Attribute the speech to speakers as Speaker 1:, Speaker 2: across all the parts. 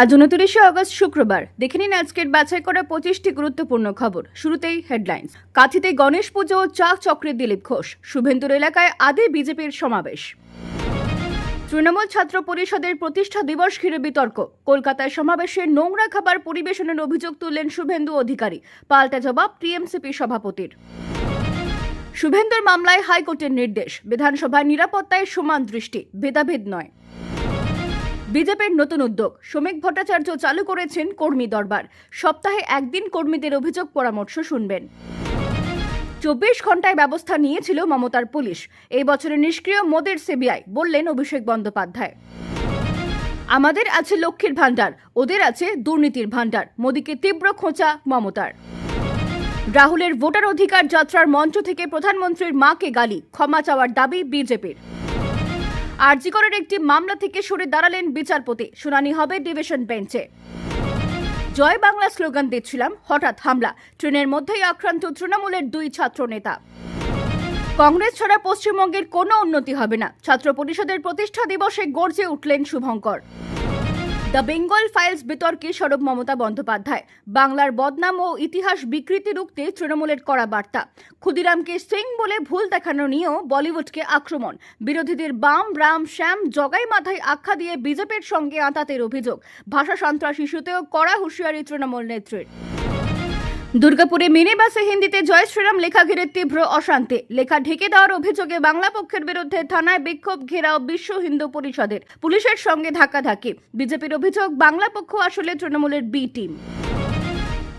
Speaker 1: আজ উনত্রিশে আগস্ট শুক্রবার। দেখে নিন আজকের বাছাই করা পঁচিশটি গুরুত্বপূর্ণ খবর। শুরুতেই হেডলাইন্স কাঁথিতে গণেশ পুজো চাক চক্রে দিলীপ ঘোষ। শুভেন্দুর এলাকায় আদি বিজেপির সমাবেশ। তৃণমূল ছাত্র পরিষদের প্রতিষ্ঠা দিবস ঘিরে বিতর্ক। কলকাতায় সমাবেশে নোংরা খাবার পরিবেশনের অভিযোগ তুললেন শুভেন্দু অধিকারী। পাল্টা জবাব টিএমসিপি সভাপতির। শুভেন্দুর মামলায় হাইকোর্টের নির্দেশ। বিধানসভায় নিরাপত্তায় সমান দৃষ্টি। ভেদাভেদ নয়। বিজেপির নতুন উদ্যোগ। শ্রমিক ভট্টাচার্য চালু করেছেন কর্মী দরবার। সপ্তাহে একদিন কর্মীদের অভিযোগ পরামর্শ শুনবেন। চব্বিশ ঘন্টায় ব্যবস্থা নিয়েছিল মমতার পুলিশ। এই বছরে নিষ্ক্রিয় মোদের সিবিআই, বললেন অভিষেক বন্দ্যোপাধ্যায়। আমাদের আছে লক্ষ্মীর ভাণ্ডার, ওদের আছে দুর্নীতির ভাণ্ডার। মোদীকে তীব্র খোঁচা মমতার। রাহুলের ভোটার অধিকার যাত্রার মঞ্চ থেকে প্রধানমন্ত্রীর মাকে গালি, ক্ষমা চাওয়ার দাবি বিজেপির। আরজিকরের একটি মামলা থেকে সরে দাঁড়ালেন বিচারপতি। শুনানি হবে ডিভিশন বেঞ্চে। জয় বাংলা স্লোগান দিচ্ছিলাম, হঠাৎ হামলা। ট্রেনের মধ্যেই আক্রান্ত তৃণমূলের দুই ছাত্র নেতা কংগ্রেস ছাড়া পশ্চিমবঙ্গের কোনো উন্নতি হবে না। ছাত্র পরিষদের প্রতিষ্ঠা দিবসে গর্জে উঠলেন শুভঙ্কর। দ্য বেঙ্গল ফাইলস বিতর্কে সরব মমতা বন্দ্যোপাধ্যায়। বাংলার বদনাম ও ইতিহাস বিকৃতি রুখতে তৃণমূলের করা বার্তা। ক্ষুদিরামকে সিং বলে ভুল দেখানো নিয়েও বলিউডকে আক্রমণ। বিরোধীদের বাম, রাম, শ্যাম জগাই মাথায় আখ্যা দিয়ে বিজেপির সঙ্গে আঁতাতের অভিযোগ। ভাষা সন্ত্রাস ইস্যুতেও কড়া হুঁশিয়ারি তৃণমূল নেত্রীর। দুর্গাপুরে মিনি বাসে হিন্দিতে জয় শ্রীরাম লেখা ঘিরে তীব্র অশান্তি। লেখা ঢেকে দেওয়ার অভিযোগে বাংলা পক্ষের বিরুদ্ধে থানায় বিক্ষোভ ঘেরাও বিশ্ব হিন্দু পরিষদের। পুলিশের সঙ্গে ধাক্কাধাক্কি। বিজেপির অভিযোগ, বাংলা পক্ষ আসলে তৃণমূলের বি টিম।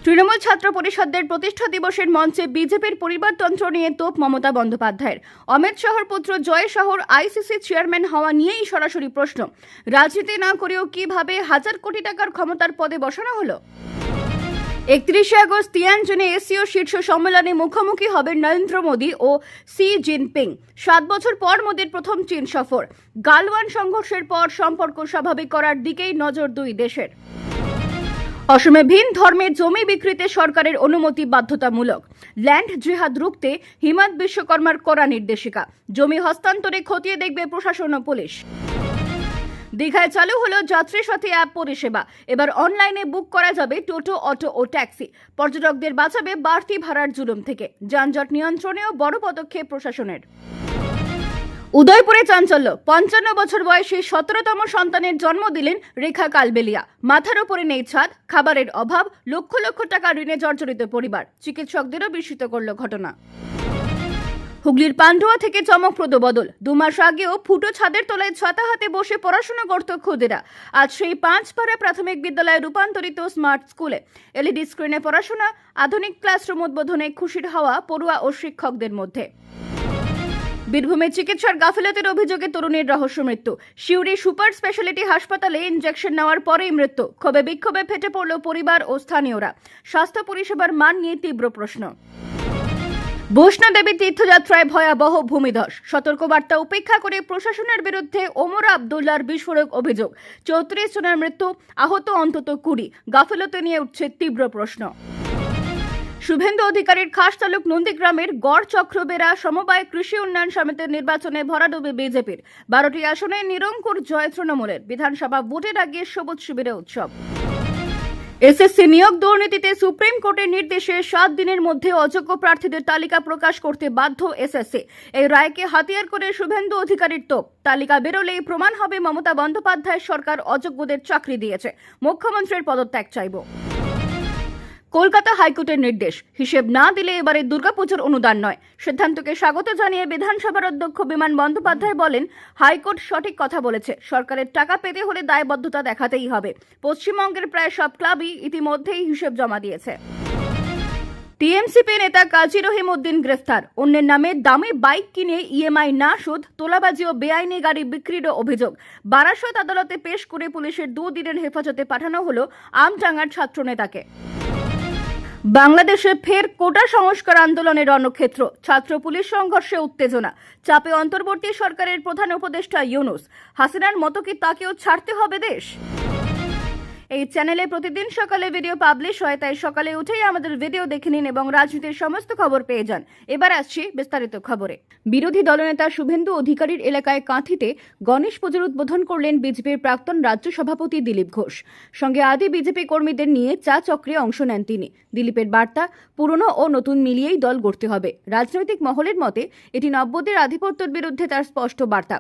Speaker 1: তৃণমূল ছাত্র পরিষদের প্রতিষ্ঠা দিবসের মঞ্চে বিজেপির পরিবারতন্ত্র নিয়ে তোপ মমতা বন্দ্যোপাধ্যায়ের। অমিত শাহর পুত্র জয় শাহর আইসিসি চেয়ারম্যান হওয়া নিয়েই সরাসরি প্রশ্ন। রাজনীতি না করেও কীভাবে হাজার কোটি টাকার ক্ষমতার পদে বসানো হলো? একত্রিশে আগস্ট তিয়ানজনে এসিও শীর্ষ সম্মেলনে মুখোমুখি হবেন নরেন্দ্র মোদী ও সি জিনপিং। সাত বছর পর মোদীর প্রথম চীন সফর। গালওয়ান সংঘর্ষের পর সম্পর্ক স্বাভাবিক করার দিকেই নজর দুই দেশের। অসমে ভিন ধর্মের জমি বিক্রিতে সরকারের অনুমতি বাধ্যতামূলক। ল্যান্ড জিহাদ রুখতে হিমন্ত বিশ্বকর্মার করা নির্দেশিকা। জমি হস্তান্তরে খতিয়ে দেখবে প্রশাসন ও পুলিশ। দীঘায় চালু হলো যাত্রী সাথী অ্যাপ পরিষেবা। এবার অনলাইনে বুক করা যাবে টোটো, অটো ও ট্যাক্সি। পর্যটকদের বাঁচাবে বাড়তি ভাড়ার জুলুম থেকে। যানজট নিয়ন্ত্রণেও বড় পদক্ষেপ প্রশাসনের। উদয়পুরে চাঞ্চল্য। পঞ্চান্ন বছর বয়সী সতেরোতম সন্তানের জন্ম দিলেন রেখা কালবেলিয়া। মাথার উপরে নেই ছাদ, খাবারের অভাব, লক্ষ লক্ষ টাকা ঋণে জর্জরিত পরিবার। চিকিৎসকদেরও বিস্মিত করল ঘটনা। হুগলির পান্ডুয়া থেকে চমকপ্রদ বদল। দু মাস আগেও ফুটো ছাদের তলায় ছাতা হাতে বসে পড়াশোনা করত খুদেরা। আজ সেই পাঁচপাড়া প্রাথমিক বিদ্যালয়ে রূপান্তরিত স্মার্ট স্কুলে। এলইডি স্ক্রিনে পড়াশোনা, আধুনিক ক্লাসরুম উদ্বোধনে খুশির হাওয়া পড়ুয়া ও শিক্ষকদের মধ্যে। বীরভূমে চিকিৎসার গাফিলতির অভিযোগে তরুণীর রহস্য মৃত্যু। শিউরি সুপার স্পেশালিটি হাসপাতালে ইনজেকশন নেওয়ার পরেই মৃত্যু। ক্ষোভে বিক্ষোভে ফেটে পড়ল পরিবার ও স্থানীয়রা। স্বাস্থ্য পরিষেবার মান নিয়ে তীব্র প্রশ্ন। বৈষ্ণোদেবী তীর্থযাত্রায় ভয়াবহ ভূমিধস। সতর্কবার্তা উপেক্ষা করে প্রশাসনের বিরুদ্ধে ওমর আবদুল্লার বিস্ফোরক অভিযোগ। চৌত্রিশ জনের মৃত্যু, আহত অন্তত কুড়ি। গাফিলতি নিয়ে উঠছে তীব্র প্রশ্ন। শুভেন্দু অধিকারীর খাস তালুক নন্দীগ্রামের গড় চক্রবেরা সমবায় কৃষি উন্নয়ন সমিতির নির্বাচনে ভরাডুবে বিজেপির। বারোটি আসনে নিরঙ্কুর জয় তৃণমূলের। বিধানসভা ভোটের আগে সবুজ শিবিরে উৎসব। এসএসসি নিয়োগ দুর্নীতিতে সুপ্রিম কোর্টের নির্দেশে সাত দিনের মধ্যে অযোগ্য প্রার্থীদের তালিকা প্রকাশ করতে বাধ্য এসএসসি। এই রায়কে হাতিয়ার করে শুভেন্দু অধিকারীর তোপ। তালিকা বেরোলেই প্রমাণ হবে মমতা বন্দ্যোপাধ্যায় সরকার অযোগ্যদের চাকরি দিয়েছে। মুখ্যমন্ত্রীর পদত্যাগ চাইব। কলকাতা হাইকোর্টের নির্দেশ। হিসেব না দিলে এবারে দুর্গাপুজোর অনুদান নয়। সিদ্ধান্তকে স্বাগত জানিয়ে বিধানসভার অধ্যক্ষ বিমান বন্দ্যোপাধ্যায় বলেন, হাইকোর্ট সঠিক কথা বলেছে। সরকারের টাকা পেতে হলে দায়বদ্ধতা দেখাতেই হবে। পশ্চিমবঙ্গের প্রায় সব ক্লাবই ইতিমধ্যেই হিসেব জমা দিয়েছে। টিএমসিপি নেতা কাজী রহিম উদ্দিন গ্রেফতার। অন্যের নামে দামি বাইক কিনে ইএমআই না সুদ তোলাবাজি ও বেআইনি গাড়ি বিক্রিরও অভিযোগ। বারাসত আদালতে পেশ করে পুলিশের দুদিনের হেফাজতে পাঠানো হলো আমডাঙ্গার ছাত্রনেতাকে। বাংলাদেশে ফের কোটা সংস্কার আন্দোলনের রণক্ষেত্র। ছাত্র পুলিশ সংঘর্ষে উত্তেজনা। চাপে অন্তর্বর্তী সরকারের প্রধান উপদেষ্টা ইউনুস। হাসিনার মতো কি তাকেও ছাড়তে হবে দেশ? এই চ্যানেলে প্রতিদিন সকালে ভিডিও পাবলিশ হয়, তাই সকালে উঠেই আমাদের ভিডিও দেখে নিন এবং রাজনীতির সমস্ত খবর পেয়ে যান। এবার আসছি বিস্তারিত খবরে। বিরোধী দলনেতা শুভেন্দু অধিকারীর এলাকায় কাঁথিতে গণেশ পুজোর উদ্বোধন করলেন বিজেপির প্রাক্তন রাজ্য সভাপতি দিলীপ ঘোষ। সঙ্গে আদি বিজেপি কর্মীদের নিয়ে চা চক্রে অংশ নেন তিনি। দিলীপের বার্তা, পুরনো ও নতুন মিলিয়েই দল গড়তে হবে। রাজনৈতিক মহলের মতে, এটি নব্বদের আধিপত্যের বিরুদ্ধে তার স্পষ্ট বার্তা।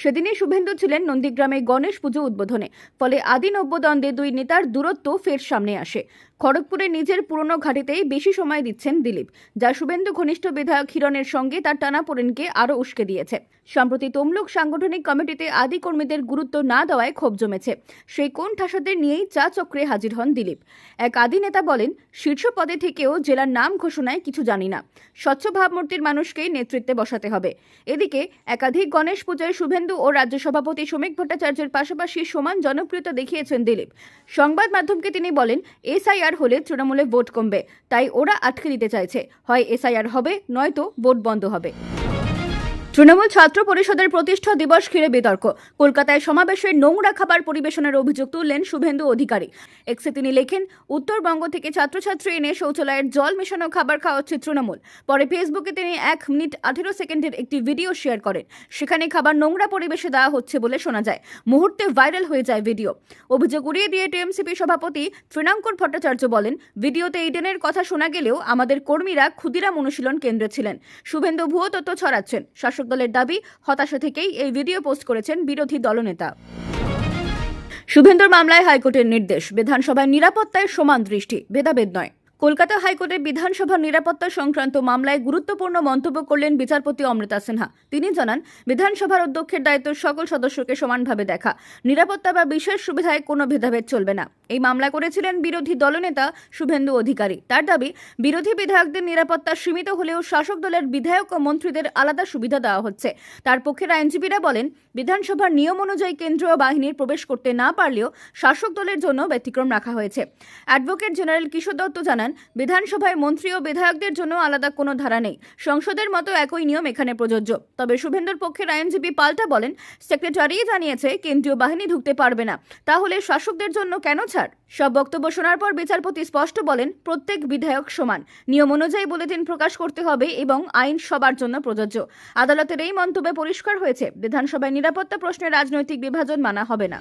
Speaker 1: সেদিনই শুভেন্দু ছিলেন নন্দীগ্রামে গণেশ পুজো উদ্বোধনে। ফলে আদি নব্য দ্বন্দ্বে দুই নেতার দূরত্ব ফের সামনে আসে। খড়গপুরে নিজের পুরনো ঘাটিতেই বেশি সময় দিচ্ছেন দিলীপ। যা শুভেন্দু ঘনিষ্ঠ বিধায়ক হিরণের সঙ্গে তার টানাপোড়েনকে আরও উস্কে দিয়েছে। সম্প্রতি তমলুক সাংগঠনিক কমিটিতে আদি কর্মীদের গুরুত্ব না দেওয়ায় ক্ষোভ জমেছে। সেই কোন ঠাসাদের নিয়েই চা চক্রে হাজির হন দিলীপ। এক আদি নেতা বলেন, শীর্ষ পদে থেকেও জেলার নাম ঘোষণায় কিছু জানি না। স্বচ্ছ ভাবমূর্তির মানুষকেই নেতৃত্বে বসাতে হবে। এদিকে একাধিক গণেশ পূজায় শুভেন্দু ও রাজ্য সভাপতি শ্রমিক ভট্টাচার্যের পাশাপাশি সমান জনপ্রিয়তা দেখিয়েছেন দিলীপ। সংবাদ মাধ্যমকে তিনি বলেন, এসআইআর হলে তৃণমূলে ভোট কমবে, তাই ওরা আটকে দিতে চাইছে। হয় এসআইআর হবে, নয়তো ভোট বন্ধ হবে। তৃণমূল ছাত্র পরিষদের প্রতিষ্ঠা দিবস ঘিরে বিতর্ক। কলকাতায় সমাবেশে নোংরা খাবার পরিবেশনের অভিযোগ তুললেন শুভেন্দু অধিকারী। এক্সে তিনি লেখেন, উত্তরবঙ্গ থেকে ছাত্রছাত্রী এনে শৌচালয়ের জল মেশানো খাবার খাওয়াচ্ছে তৃণমূল। পরে ফেসবুকে তিনি এক মিনিট আঠেরো সেকেন্ডের একটি ভিডিও শেয়ার করেন। সেখানে খাবার নোংরা পরিবেশে দেওয়া হচ্ছে বলে শোনা যায়। মুহূর্তে ভাইরাল হয়ে যায় ভিডিও। অভিযোগ উড়িয়ে দিয়ে টিএমসিপি সভাপতি তৃণাঙ্কুর ভট্টাচার্য বলেন, ভিডিওতে ইডেনের কথা শোনা গেলেও আমাদের কর্মীরা ক্ষুদিরাম অনুশীলন কেন্দ্রে ছিলেন। শুভেন্দু ভুয়ো তথ্য ছড়াচ্ছেন। শাসক দলের দাবি, হতাশা থেকেই এই ভিডিও পোস্ট করেছেন বিরোধী দলনেতা। শুভেন্দুর মামলায় হাইকোর্টের নির্দেশ। বিধানসভায় নিরাপত্তায় সমান দৃষ্টি, ভেদাভেদ নয়। কলকাতা হাইকোর্টের বিধানসভার নিরাপত্তা সংক্রান্ত মামলায় গুরুত্বপূর্ণ মন্তব্য করলেন বিচারপতি অমৃতা সিনহা। তিনি জানান, বিধানসভার অধ্যক্ষের দায়িত্ব সকল সদস্যকে সমানভাবে দেখা। নিরাপত্তা বা বিশেষ সুবিধায় কোনো ভেদাভেদ চলবে না। এই মামলা করেছিলেন বিরোধী দলনেতা শুভেন্দু অধিকারী। তার দাবি, বিরোধী বিধায়কদের নিরাপত্তা সীমিত হলেও শাসক দলের বিধায়ক ও মন্ত্রীদের আলাদা সুবিধা দেওয়া হচ্ছে। তার পক্ষের আইনজীবীরা বলেন, বিধানসভার নিয়ম অনুযায়ী কেন্দ্রীয় বাহিনীর প্রবেশ করতে না পারলেও শাসক দলের জন্য ব্যতিক্রম রাখা হয়েছে। অ্যাডভোকেট জেনারেল কিশোর দত্ত জানান বিধানসভায় মন্ত্রী ও বিধায়কদের জন্য আলাদা কোনো ধারা নেই। সংসদের মতো একই নিয়ম এখানে প্রযোজ্য। তবে শুভেন্দুর পক্ষের আইনজীবী পাল্টা বলেন, সেক্রেটারি জানিয়েছে, কেন্দ্রীয় বাহিনী ঢুকতে পারবে না। তাহলে শাসকদের জন্য কেন ছাড়? সব বক্তব্য শোনার পর বিচারপতি স্পষ্ট বলেন, প্রত্যেক বিধায়ক সমান। নিয়ম অনুযায়ী বুলেটিন প্রকাশ করতে হবে এবং আইন সবার জন্য প্রযোজ্য। আদালতের এই মন্তব্যে পরিষ্কার হয়েছে। বিধানসভায় নিরাপত্তা প্রশ্নে রাজনৈতিক বিভাজন মানা হবে না।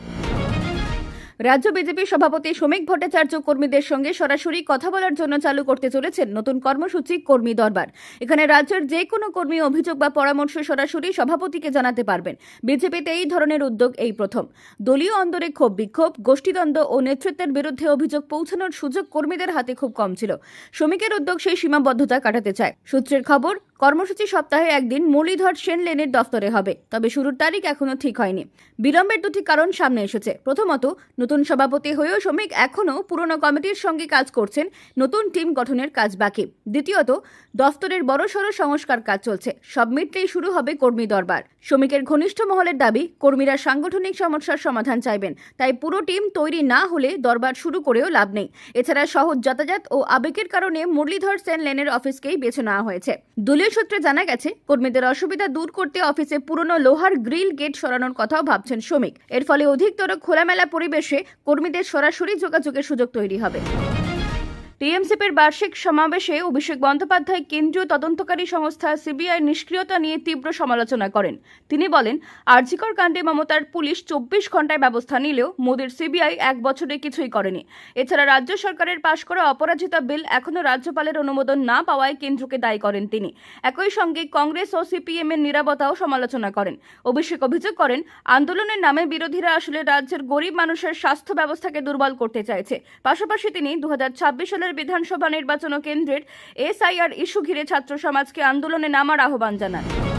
Speaker 1: রাজ্য বিজেপি সভাপতি শ্রমিক ভট্টাচার্য কর্মীদের সঙ্গে সরাসরি কথা বলার জন্য চালু করতে চলেছেন নতুন কর্মসূচি কর্মী দরবার। এখানে রাজ্যের যে কোনো কর্মী অভিযোগ বা পরামর্শ সরাসরি সভাপতিকে জানাতে পারবেন। বিজেপিতে এই ধরনের উদ্যোগ এই প্রথম। দলীয় অন্দরে ক্ষোভ বিক্ষোভ, গোষ্ঠীদ্বন্দ্ব ও নেতৃত্বের বিরুদ্ধে অভিযোগ পৌঁছানোর সুযোগ কর্মীদের হাতে খুব কম ছিল। শ্রমিকের উদ্যোগ সেই সীমাবদ্ধতা কাটাতে চায়। সূত্রের খবর কর্মসূচি সপ্তাহে একদিন মুরলীধর সেন লেনের দফতরে হবে, তবে শুরুর তারিখ এখনও ঠিক হয়নি। বিলম্বের দুটি কারণ সামনে এসেছে। প্রথমত, নতুন সভাপতি হয়েও শ্রমিক এখনও পুরনো কমিটির সঙ্গে কাজ করছেন, নতুন টিম গঠনের কাজ বাকি। দ্বিতীয়ত, দফতরের বড়সড় সংস্কার কাজ চলছে। সব মিটলেই শুরু হবে কর্মী দরবার। শ্রমিকের ঘনিষ্ঠ মহলের দাবি, কর্মীরা সাংগঠনিক সমস্যার সমাধান চাইবেন, তাই পুরো টিম তৈরি না হলে দরবার শুরু করেও লাভ নেই। এছাড়া সহজ যাতায়াত ও আবেগের কারণে মুরলীধর সেন লেনের অফিসকেই বেছে নেওয়া হয়েছে। দলীয় সূত্রে জানা গেছে, কর্মীদের অসুবিধা দূর করতে অফিসে পুরনো লোহার গ্রিল গেট সরানোর কথাও ভাবছেন শ্রমিক। এর ফলে অধিকতর খোলামেলা পরিবেশে কর্মীদের সরাসরি যোগাযোগের সুযোগ তৈরি হবে। টিএমসিপির বার্ষিক সমাবেশে অভিষেক বন্দ্যোপাধ্যায় কেন্দ্রীয় তদন্তকারী সংস্থা সিবিআই নিষ্ক্রিয়তা নিয়ে তীব্র সমালোচনা করেন। তিনি বলেন, আরজিকর কাণ্ডে মমতার পুলিশ চব্বিশ ঘন্টায় ব্যবস্থা নিলেও মোদীর সিবিআই এক বছরে কিছুই করেনি। এছাড়া রাজ্য সরকারের পাশ করা অপরাজিতা বিল এখনও রাজ্যপালের অনুমোদন না পাওয়ায় কেন্দ্রকে দায়ী করেন তিনি। একই সঙ্গে কংগ্রেস ও সিপিএম এর নিরাপত্তাও সমালোচনা করেন। অভিষেক অভিযোগ করেন, আন্দোলনের নামে বিরোধীরা আসলে রাজ্যের গরিব মানুষের স্বাস্থ্য ব্যবস্থাকে দুর্বল করতে চাইছে। পাশাপাশি তিনি দু সালের বিধানসভা নির্বাচন কেন্দ্রের এসআইআর ইস্যু ঘিরে ছাত্র সমাজকে আন্দোলনে নামার আহ্বান জানান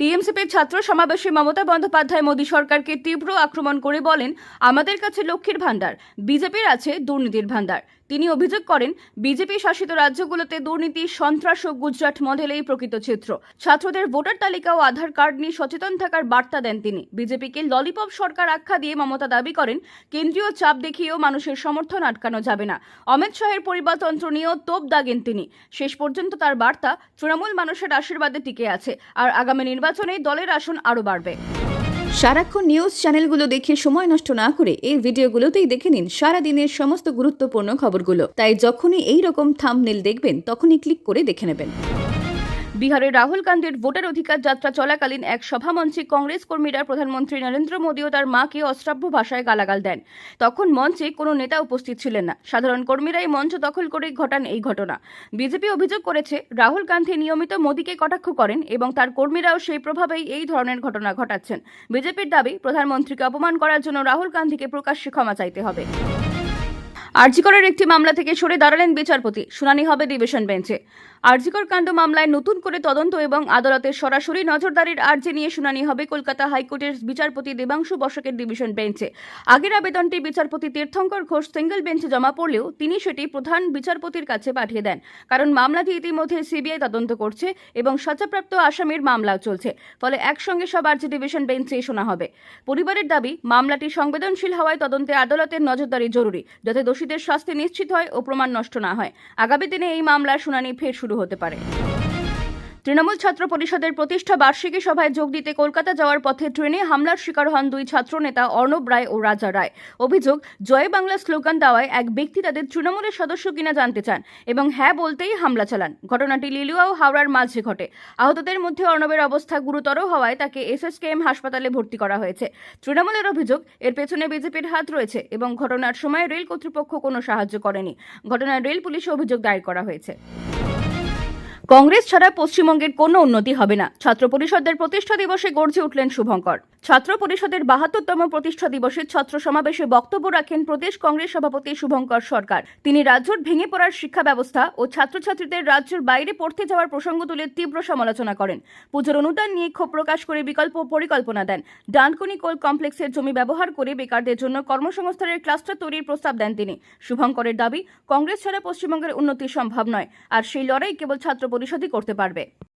Speaker 1: টিএমসিপির ছাত্র সমাবেশে মমতা বন্দ্যোপাধ্যায় মোদী সরকারকে তীব্র আক্রমণ করে বলেন, আমাদের কাছে লক্ষ্মীর ভাণ্ডার, বিজেপির আছে দুর্নীতির ভাণ্ডার। তিনি অভিযোগ করেন, বিজেপি শাসিত রাজ্যগুলোতে দুর্নীতি, সন্ত্রাস ও গুজরাট মডেলেই প্রকৃত চিত্র ছাত্রদের ভোটার তালিকা ও আধার কার্ড নিয়ে সচেতন থাকার বার্তা দেন তিনি। বিজেপিকে ললিপপ সরকার আখ্যা দিয়ে মমতা দাবি করেন, কেন্দ্রীয় চাপ দেখিয়েও মানুষের সমর্থন আটকানো যাবে না। অমিত শাহের পরিবারতন্ত্র নিয়েও তোপ দাগেন তিনি। শেষ পর্যন্ত তার বার্তা তৃণমূল মানুষের আশীর্বাদে টিকে আছে। আর আগামী নির্বাচনে দলের আসন আরও বাড়বে। সারাক্ষণ নিউজ চ্যানেলগুলো দেখে সময় নষ্ট না করে এই ভিডিওগুলোতেই দেখে নিন সারাদিনের সমস্ত গুরুত্বপূর্ণ খবরগুলো। তাই যখনই এই রকম থাম্বনেল দেখবেন, তখনই ক্লিক করে দেখে নেবেন। বিহারের রাহুল গান্ধীর ভোটার অধিকার যাত্রা চলাকালীন এক সভামঞ্চে কংগ্রেস কর্মীরা প্রধানমন্ত্রী নরেন্দ্র মোদী ও তার মাকে অশ্রাব্য ভাষায় গালাগাল দেন। তখন মঞ্চে কোনো নেতা উপস্থিত ছিলেন না। সাধারণ কর্মীরাই মঞ্চ দখল করে ঘটান এই ঘটনা। বিজেপি অভিযোগ করেছে, রাহুল গান্ধী নিয়মিত মোদীকে কটাক্ষ করেন এবং তার কর্মীরাও সেই প্রভাবেই এই ধরনের ঘটনা ঘটাচ্ছেন। বিজেপির দাবি, প্রধানমন্ত্রীকে অপমান করার জন্য রাহুল গান্ধীকে প্রকাশ্যে ক্ষমা চাইতে হবে। আরজিকরের একটি মামলা থেকে সরে দাঁড়ালেন বিচারপতি। শুনানি হবে ডিভিশন বেঞ্চে। আরজিকর কাণ্ড মামলায় নতুন করে তদন্ত এবং আদালতের সরাসরি নজরদারির আর্জি নিয়ে শুনানি হবে কলকাতা হাইকোর্টের বিচারপতি দেবাংশু বসকের ডিভিশন বেঞ্চে। আগের আবেদনটি বিচারপতি তীর্থঙ্কর ঘোষ সিঙ্গেল বেঞ্চে জমা পড়লেও তিনি সেটি প্রধান বিচারপতির কাছে পাঠিয়ে দেন। কারণ মামলাটি ইতিমধ্যে সিবিআই তদন্ত করছে এবং সাজাপ্রাপ্ত আসামির মামলাও চলছে। ফলে একসঙ্গে সব আর্জি ডিভিশন বেঞ্চে শোনা হবে। পরিবারের দাবি, মামলাটি সংবেদনশীল হওয়ায় তদন্তে আদালতের নজরদারি জরুরি, যাতে দোষীদের শাস্তি নিশ্চিত হয় ও প্রমাণ নষ্ট না হয়। আগামী দিনে এই মামলার শুনানি ফের শুরু হতে পারে। তৃণমূল ছাত্র পরিষদের প্রতিষ্ঠা বার্ষিকী সভায় যোগ দিতে কলকাতা যাওয়ার পথে ট্রেনে হামলার শিকার হন দুই ছাত্রনেতা অর্ণব রায় ও রাজা রায়। অভিযোগ, জয় বাংলা স্লোগান দেওয়ায় এক ব্যক্তি তাদের তৃণমূলের সদস্য কিনা জানতে চান এবং হ্যাঁ বলতেই হামলা চালান। ঘটনাটি লিলুয়া ও হাওড়ার মাঝে ঘটে। আহতদের মধ্যে অর্ণবের অবস্থা গুরুতর হওয়ায় তাকে এসএসকেএম হাসপাতালে ভর্তি করা হয়েছে। তৃণমূলের অভিযোগ, এর পেছনে বিজেপির হাত রয়েছে এবং ঘটনার সময় রেল কর্তৃপক্ষ কোনো সাহায্য করেনি। ঘটনায় রেল পুলিশে অভিযোগ দায়ের করা হয়েছে। কংগ্রেস ছাড়া পশ্চিমবঙ্গের কোনো উন্নতি হবে না। ছাত্র পরিষদের প্রতিষ্ঠা দিবসে গর্জে উঠলেন শুভঙ্কর। ছাত্র পরিষদের বাহাত্তরতম প্রতিষ্ঠা দিবসে ছাত্র সমাবেশে বক্তব্য রাখেন প্রদেশ কংগ্রেস সভাপতি শুভঙ্কর সরকার। তিনি রাজ্যের ভেঙে পড়ার শিক্ষা ব্যবস্থা ও ছাত্রছাত্রীদের রাজ্যের বাইরে পড়তে যাওয়ার প্রসঙ্গ তুলে তীব্র সমালোচনা করেন। পুজোর অনুদান নিয়ে ক্ষোভ প্রকাশ করে বিকল্প পরিকল্পনা দেন। ডানকুনি কোল কমপ্লেক্সের জমি ব্যবহার করে বেকারদের জন্য কর্মসংস্থানের ক্লাস্টার তৈরির প্রস্তাব দেন তিনি। শুভঙ্করের দাবি, কংগ্রেস ছাড়া পশ্চিমবঙ্গের উন্নতি সম্ভব নয়। আর সেই লড়াই কেবল ছাত্র পরিষদই করতে পারবে।